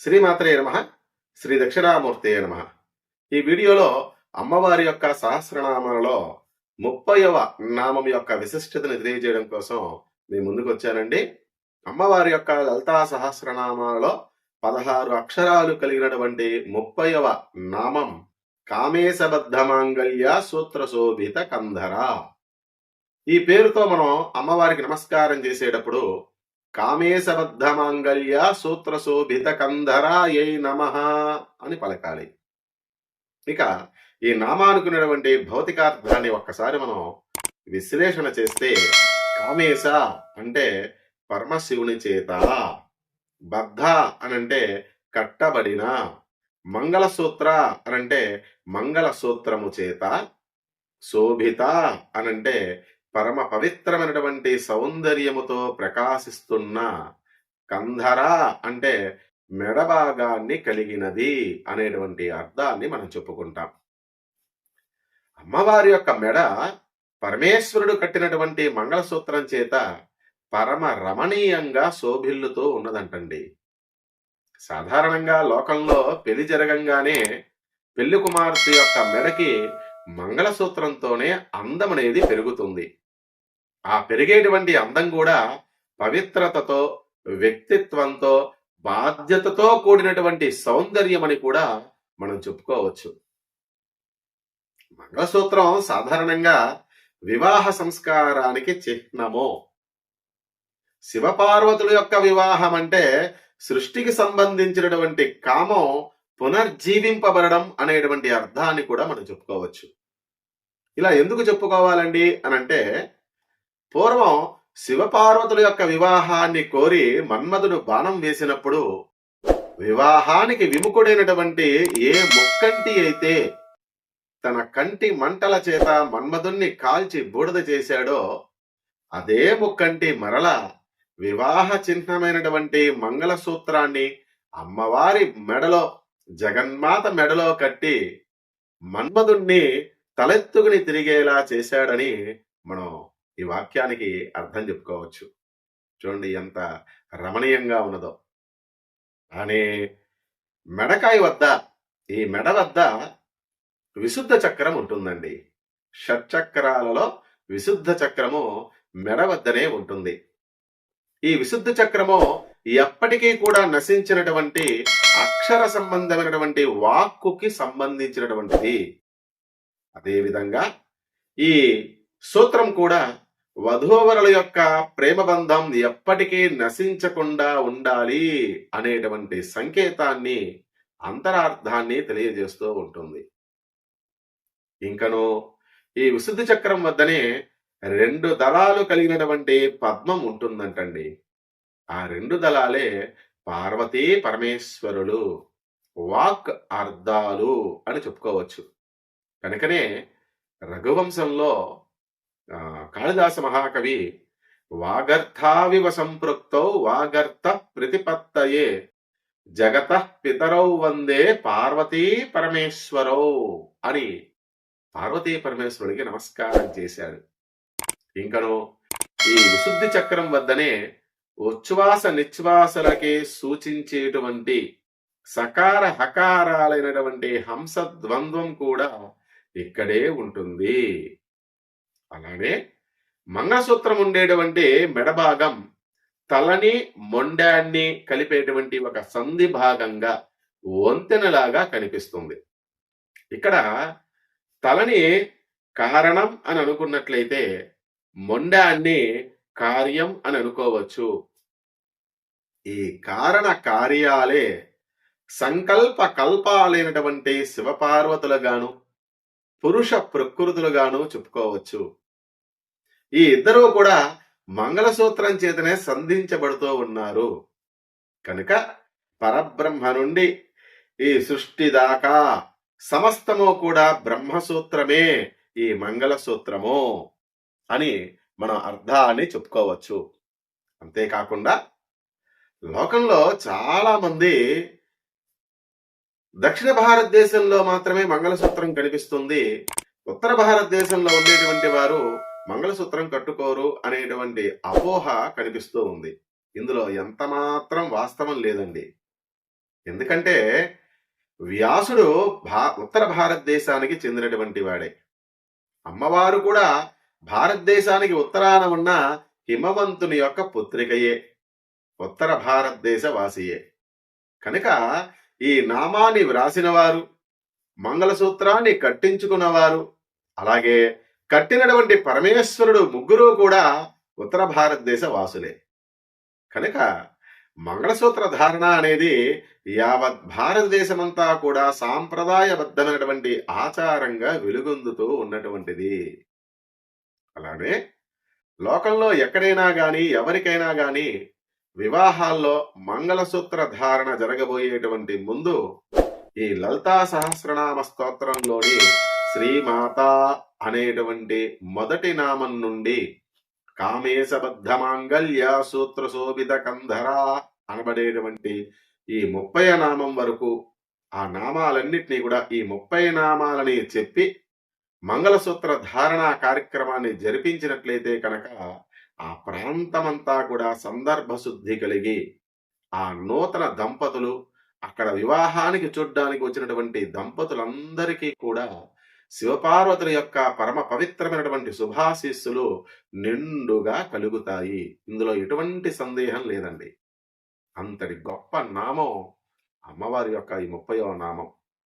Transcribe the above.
శ్రీమాత్రే నమ శ్రీ దక్షిణామూర్తే నమ. ఈ వీడియోలో అమ్మవారి యొక్క సహస్రనామాలలో ముప్పైవ నామం యొక్క విశిష్టతను తెలియజేయడం కోసం మీ ముందుకు వచ్చానండి. అమ్మవారి యొక్క లలితా సహస్రనామాలలో పదహారు అక్షరాలు కలిగినటువంటి ముప్పైవ నామం కామేశబద్ధమాంగల్య సూత్ర శోభిత కంధర. ఈ పేరుతో మనం అమ్మవారికి నమస్కారం చేసేటప్పుడు కామేశబద్ధ మాంగళ్య సూత్ర శోభిత కంధరాయై నమ అని పలకాలి. ఇక ఈ నామానుకున్నటువంటి భౌతికార్థాన్ని ఒక్కసారి మనం విశ్లేషణ చేస్తే కామేశ అంటే పరమశివుని చేత బద్ధ అనంటే కట్టబడిన మంగళసూత్ర అనంటే మంగళసూత్రము చేత శోభిత అనంటే పరమ పవిత్రమైనటువంటి సౌందర్యముతో ప్రకాశిస్తున్న కంధర అంటే మెడభాగాన్ని కలిగినది అనేటువంటి అర్థాన్ని మనం చెప్పుకుంటాం. అమ్మవారి యొక్క మెడ పరమేశ్వరుడు కట్టినటువంటి మంగళసూత్రం చేత పరమ రమణీయంగా శోభిల్లుతూ ఉన్నదంటండి. సాధారణంగా లోకంలో పెళ్ళి జరగంగానే పెళ్ళి కుమార్తె యొక్క మెడకి మంగళసూత్రంతోనే అందం అనేది పెరుగుతుంది. ఆ పెరిగేటువంటి అందం కూడా పవిత్రతతో వ్యక్తిత్వంతో బాధ్యతతో కూడినటువంటి సౌందర్యం అని కూడా మనం చెప్పుకోవచ్చు. మంగళసూత్రం సాధారణంగా వివాహ సంస్కారానికి చిహ్నము. శివపార్వతుల యొక్క వివాహం అంటే సృష్టికి సంబంధించినటువంటి కామం పునర్జీవింపబడడం అనేటువంటి అర్థాన్ని కూడా మనం చెప్పుకోవచ్చు. ఇలా ఎందుకు చెప్పుకోవాలండి అని అంటే పూర్వం శివపార్వతుల యొక్క వివాహాన్ని కోరి మన్మధుడు బాణం వేసినప్పుడు వివాహానికి విముఖుడైనటువంటి ఏ ముక్కంటి అయితే తన కంటి మంటల చేత మన్మధుణ్ణి కాల్చి బూడిద చేశాడో అదే ముక్కంటి మరల వివాహ చిహ్నమైనటువంటి మంగళసూత్రాన్ని అమ్మవారి మెడలో జగన్మాత మెడలో కట్టి మన్మధుణ్ణి తలెత్తుకుని తిరిగేలా చేశాడని మనం ఈ వాక్యానికి అర్థం చెప్పుకోవచ్చు. చూడండి ఎంత రమణీయంగా ఉన్నదో. అనే మెడకాయ వద్ద ఈ మెడ వద్ద విశుద్ధ చక్రం ఉంటుందండి. షట్చక్రాలలో విశుద్ధ చక్రము మెడ వద్దనే ఉంటుంది. ఈ విశుద్ధ చక్రము ఎప్పటికీ కూడా నశించినటువంటి అక్షర సంబంధమైనటువంటి వాక్కుకి సంబంధించినటువంటిది. అదేవిధంగా ఈ సూత్రం కూడా వధూవరుల యొక్క ప్రేమ బంధం ఎప్పటికీ నశించకుండా ఉండాలి అనేటువంటి సంకేతాన్ని అంతరార్థాన్ని తెలియజేస్తూ ఉంటుంది. ఇంకను ఈ విశుద్ధ చక్రం వద్దనే రెండు దళాలు కలిగినటువంటి పద్మం ఉంటుందంటండి. ఆ రెండు దళాలే పార్వతీ పరమేశ్వరులు వాక్ అర్థాలు అని చెప్పుకోవచ్చు. కనుకనే రఘువంశంలో కాళిదాస మహాకవి వాగర్థావివ సంపృక్తౌ వాగర్థ ప్రతిపత్తయే జగత పితరౌ వందే పార్వతీ పరమేశ్వరౌ అని పార్వతీ పరమేశ్వరుడికి నమస్కారం చేశాడు. ఇంకను ఈ విశుద్ధి చక్రం వద్దనే ఉచ్ఛ్వాస నిశ్వాసలకి సూచించేటువంటి సకార హకారాలైనటువంటి హంస ద్వంద్వం కూడా ఇక్కడే ఉంటుంది. అలానే మంగళసూత్రం ఉండేటువంటి మెడభాగం తలని మొండాన్ని కలిపేటువంటి ఒక సంధి భాగంగా వంతెనలాగా కనిపిస్తుంది. ఇక్కడ తలని కారణం అని అనుకున్నట్లయితే మొండాన్ని కార్యం అని అనుకోవచ్చు. ఈ కారణ కార్యాలే సంకల్ప కల్పాలైనటువంటి శివపార్వతులుగాను పురుష ప్రకృతులుగాను చెప్పుకోవచ్చు. ఈ ఇద్దరూ కూడా మంగళసూత్రం చేతనే సంధించబడుతూ ఉన్నారు. కనుక పరబ్రహ్మ నుండి ఈ సృష్టి దాకా సమస్తము కూడా బ్రహ్మసూత్రమే ఈ మంగళసూత్రము అని మనం అర్థాన్ని చెప్పుకోవచ్చు. అంతేకాకుండా లోకంలో చాలా మంది దక్షిణ భారతదేశంలో మాత్రమే మంగళసూత్రం కనిపిస్తుంది. ఉత్తర భారతదేశంలో ఉండేటువంటి వారు మంగళసూత్రం కట్టుకోరు అనేటువంటి అపోహ కనిపిస్తూ ఉంది. ఇందులో ఎంత మాత్రం వాస్తవం లేదండి. ఎందుకంటే వ్యాసుడు భా ఉత్తర భారతదేశానికి చెందినటువంటి వాడే. అమ్మవారు కూడా భారతదేశానికి ఉత్తరాన ఉన్న హిమవంతుని యొక్క పుత్రికయే. ఉత్తర భారతదేశ వాసియే కనుక ఈ నామాన్ని వ్రాసినవారు మంగళసూత్రాన్ని కట్టించుకున్నవారు అలాగే కట్టినటువంటి పరమేశ్వరుడు ముగ్గురు కూడా ఉత్తర భారతదేశ వాసులే. కనుక మంగళసూత్ర ధారణ అనేది యావత్ భారతదేశమంతా కూడా సాంప్రదాయబద్ధమైనటువంటి ఆచారంగా వెలుగొందుతూ ఉన్నటువంటిది. అలానే లోకంలో ఎక్కడైనా గాని ఎవరికైనా గాని వివాహాల్లో మంగళసూత్ర ధారణ జరగబోయేటువంటి ముందు ఈ లలితా సహస్రనామ స్తోత్రంలోని శ్రీమాత అనేటువంటి మొదటి నామం నుండి కామేశబద్ధ మాంగళ్య సూత్ర శోభిత కంధర అనబడేటువంటి ఈ ముప్పై నామం వరకు ఆ నామాలన్నింటినీ కూడా ఈ ముప్పై నామాలని చెప్పి మంగళసూత్ర ధారణ కార్యక్రమాన్ని జరిపించినట్లయితే కనుక ఆ ప్రాంతమంతా కూడా సందర్భశుద్ధి కలిగి ఆ నూతన దంపతులు అక్కడ వివాహానికి చూడ్డానికి వచ్చినటువంటి దంపతులందరికీ కూడా శివపార్వతుల యొక్క పరమ పవిత్రమైనటువంటి శుభాశీస్సులు నిండుగా కలుగుతాయి. ఇందులో ఎటువంటి సందేహం లేదండి. అంతటి గొప్ప నామం అమ్మవారి యొక్క ఈ ముప్పయో నామం.